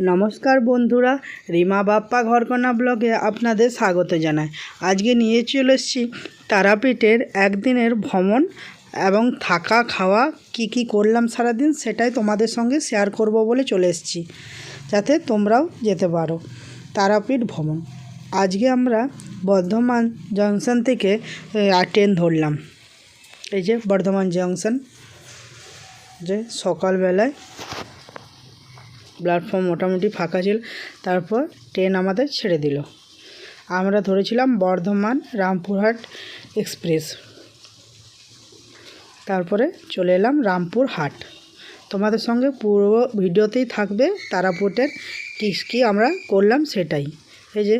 নমস্কার বন্ধুরা, রিমা বাপ্পা ঘরকন্যা ব্লগে আপনাদের স্বাগত জানাই। আজকে নিয়ে চলে এসেছি তারাপীঠের একদিনের ভ্রমণ এবং থাকা, খাওয়া, কি কি করলাম সারাদিন সেটাই তোমাদের সঙ্গে শেয়ার করব বলে চলে এসেছি। যাতে তোমরাও যেতে পারো। তারাপীঠ ভ্রমণ। আজকে আমরা বর্ধমান জংশন থেকে ট্রেন ধরলাম। এই যে বর্ধমান জংশন। যে সকালবেলায় প্ল্যাটফর্ম মোটামুটি ফাঁকা ছিল, তারপর ট্রেন আমাদের ছেড়ে দিল। আমরা ধরেছিলাম বর্ধমান রামপুরহাট এক্সপ্রেস তারপরে চলে এলাম রামপুর হাট তোমাদের সঙ্গে পুরো ভিডিওতেই থাকবে তারাপীঠের টিক্স কী আমরা করলাম সেটাই। এই যে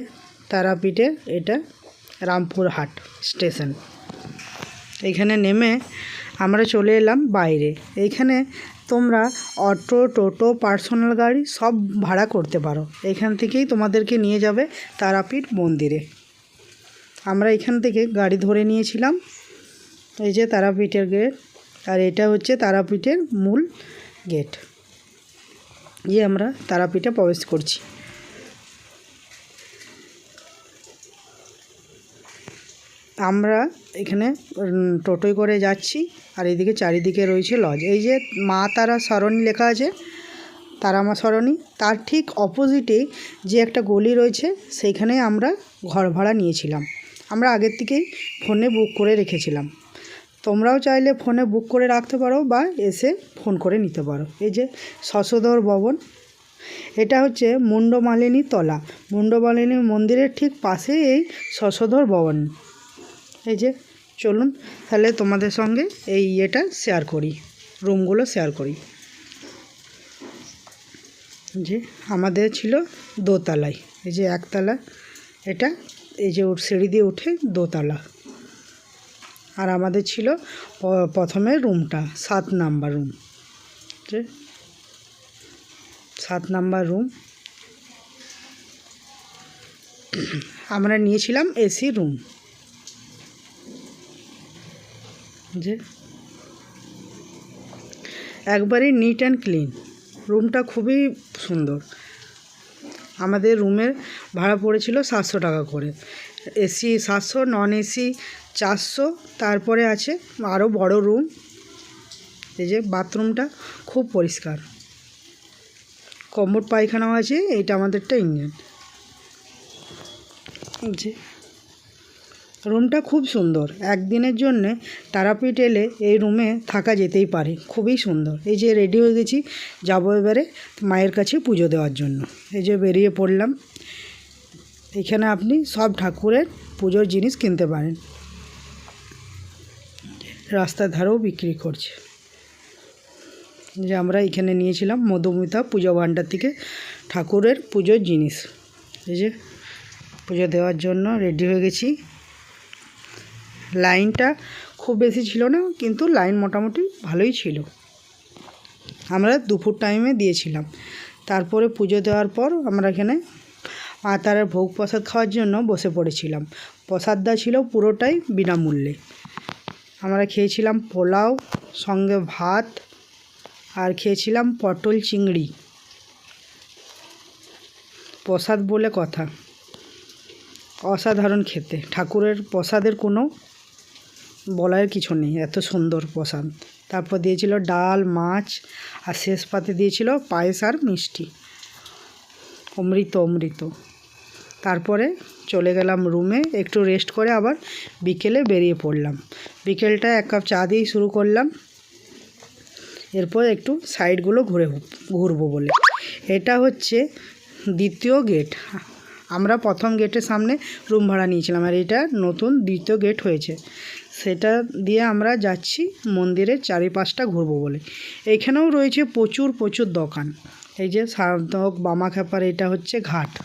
তারাপীঠের এটা রামপুর হাট স্টেশন এইখানে নেমে আমরা চলে এলাম বাইরে। এইখানে তোমরা অটো, টোটো, পার্সোনাল গাড়ি সব ভাড়া করতে পারো। এখান থেকেই তোমাদেরকে নিয়ে যাবে তারাপীঠ মন্দিরে। আমরা এখান থেকে গাড়ি ধরে নিয়েছিলাম। এই যে তারাপীঠের গেট। আর এটা হচ্ছে তারাপীঠের মূল গেট। গিয়ে আমরা তারাপীঠে প্রবেশ করছি। আমরা এখানে টোটোয় করে যাচ্ছি আর এদিকে চারিদিকে রয়েছে লজ এই যে মা তারা সরণি লেখা আছে, তারা মা সরণি, তার ঠিক অপোজিটে যে একটা গলি রয়েছে, সেইখানে আমরা ঘর ভাড়া নিয়েছিলাম। আমরা আগের থেকেই ফোনে বুক করে রেখেছিলাম। তোমরাও চাইলে ফোনে বুক করে রাখতে পারো বা এসে ফোন করে নিতে পারো। এই যে শশধর ভবন, এটা হচ্ছে মুন্ডমালিনী তলা। মুন্ডমালিনী মন্দিরের ঠিক পাশে এই শশধর ভবন। এই যে, চলুন, তাহলে তোমাদের সঙ্গে এই ইয়েটা শেয়ার করি রুমগুলো শেয়ার করি। যে, আমাদের ছিল দোতলায়, এই যে একতলা, এটা এই যে সিঁড়ি দিয়ে উঠে দোতলা। আর আমাদের ছিল প্রথমে রুমটা সাত নাম্বার রুম যে, সাত নাম্বার রুম আমরা নিয়েছিলাম এসি রুম যে একবারই নিট অ্যান্ড ক্লিন রুমটা খুবই সুন্দর। আমাদের রুমের ভাড়া পড়েছিল সাতশো টাকা করে। এসি সাতশো নন এসি চারশো, তারপরে আছে আরও বড় রুম এই যে বাথরুমটা খুব পরিষ্কার। কম্বোড পায়খানাও আছে, এইটা আমাদেরটা ইঞ্জিন। যে রুমটা খুব সুন্দর। একদিনের জন্যে তারাপীঠ এলে এই রুমে থাকা যেতেই পারে। খুবই সুন্দর। এই যে রেডি হয়ে গেছি, যাব এবারে মায়ের কাছে পুজো দেওয়ার জন্য। এই যে বেরিয়ে পড়লাম। এখানে আপনি সব ঠাকুরের পুজোর জিনিস কিনতে পারেন। রাস্তার ধারেও বিক্রি করছে। যে আমরা এখানে নিয়েছিলাম মধুমিতা পুজো ভাণ্ডার থেকে ঠাকুরের পুজোর জিনিস। এই যে পুজো দেওয়ার জন্য রেডি হয়ে গেছি। লাইনটা খুব বেশি ছিল না, কিন্তু লাইন মোটামুটি ভালোই ছিল। আমরা দুপুর টাইমে দিয়েছিলাম। তারপরে পুজো দেওয়ার পর আমরা এখানে মা তারার ভোগ প্রসাদ খাওয়ার জন্য বসে পড়েছিলাম। প্রসাদটা ছিল পুরোটাই বিনামূল্যে। আমরা খেয়েছিলাম পোলাও, সঙ্গে ভাত, আর খেয়েছিলাম পটল চিংড়ি। প্রসাদ বলে কথা। অসাধারণ খেতে। ঠাকুরের প্রসাদের কোনো বলার কিছু নেই, এত সুন্দর প্রসাদ। তারপর দিয়েছিল ডাল, মাছ, আর শেষ পাতে দিয়েছিল পায়েস আর মিষ্টি। অমৃত অমৃত। তারপরে চলে গেলাম রুমে একটু রেস্ট করে আবার বিকেলে বেরিয়ে পড়লাম। বিকেলটা এক কাপ চা দিয়েই শুরু করলাম। এরপর একটু সাইডগুলো ঘুরে ঘুরবো বলে। এটা হচ্ছে দ্বিতীয় গেট আমরা প্রথম গেটের সামনে রুম ভাড়া নিয়েছিলাম আর এটা নতুন দ্বিতীয় গেট হয়েছে। সেটা দিয়ে আমরা যাচ্ছি মন্দিরের চারিপাশটা ঘুরবো বলে। এইখানেও রয়েছে প্রচুর প্রচুর দোকান। এই যে সার্থক বামাখ্যাপার এটা হচ্ছে ঘাট।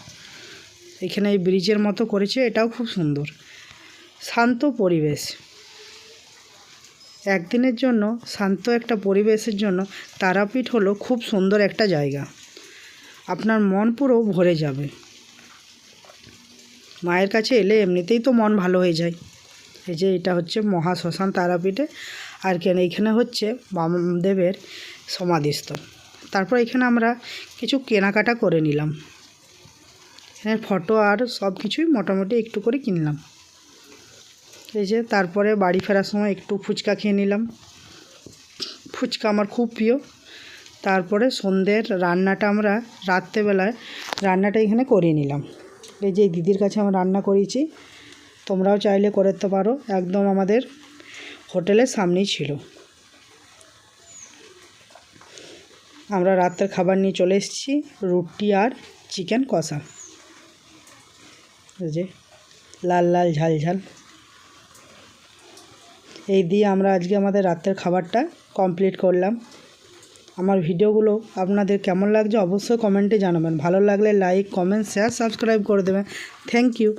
এখানে এই ব্রিজের মতো করেছে, এটাও খুব সুন্দর। শান্ত পরিবেশ। একদিনের জন্য, শান্ত একটা পরিবেশের জন্য তারাপীঠ হলো খুব সুন্দর একটা জায়গা। আপনার মন পুরো ভরে যাবে। মায়ের কাছে এলে এমনিতেই তো মন ভালো হয়ে যায়। এই যে এটা হচ্ছে মহা শ্মশান তারাপীঠে, আর কেন এইখানে হচ্ছে বামদেবের সমাধিস্থল। তারপর এখানে আমরা কিছু কেনাকাটা করে নিলাম। এখানে ফটো আর সব কিছুই মোটামুটি একটু করে কিনলাম। এই যে তারপরে বাড়ি ফেরার সময় একটু ফুচকা খেয়ে নিলাম। ফুচকা আমার খুব প্রিয়। তারপরে সন্ধ্যের রান্নাটা আমরা রাত্রেবেলায় রান্নাটা এখানে করিয়ে নিলাম। এই যে দিদির কাছে আমরা রান্না করিয়েছি তোমরাও চাইলে করতে পারো। একদম আমাদের হোটেলের সামনেই ছিল। আমরা রাতের খাবার নিয়ে চলে এসেছি, রুটি আর চিকেন কষা। যে, লাল লাল ঝাল ঝাল। এই দিয়ে আমরা আজকে আমাদের রাতের খাবারটা কমপ্লিট করলাম। আমার ভিডিওগুলো আপনাদের কেমন লাগছে অবশ্যই কমেন্টে জানাবেন। ভালো লাগলে লাইক কমেন্ট শেয়ার সাবস্ক্রাইব করে দেবেন। Thank you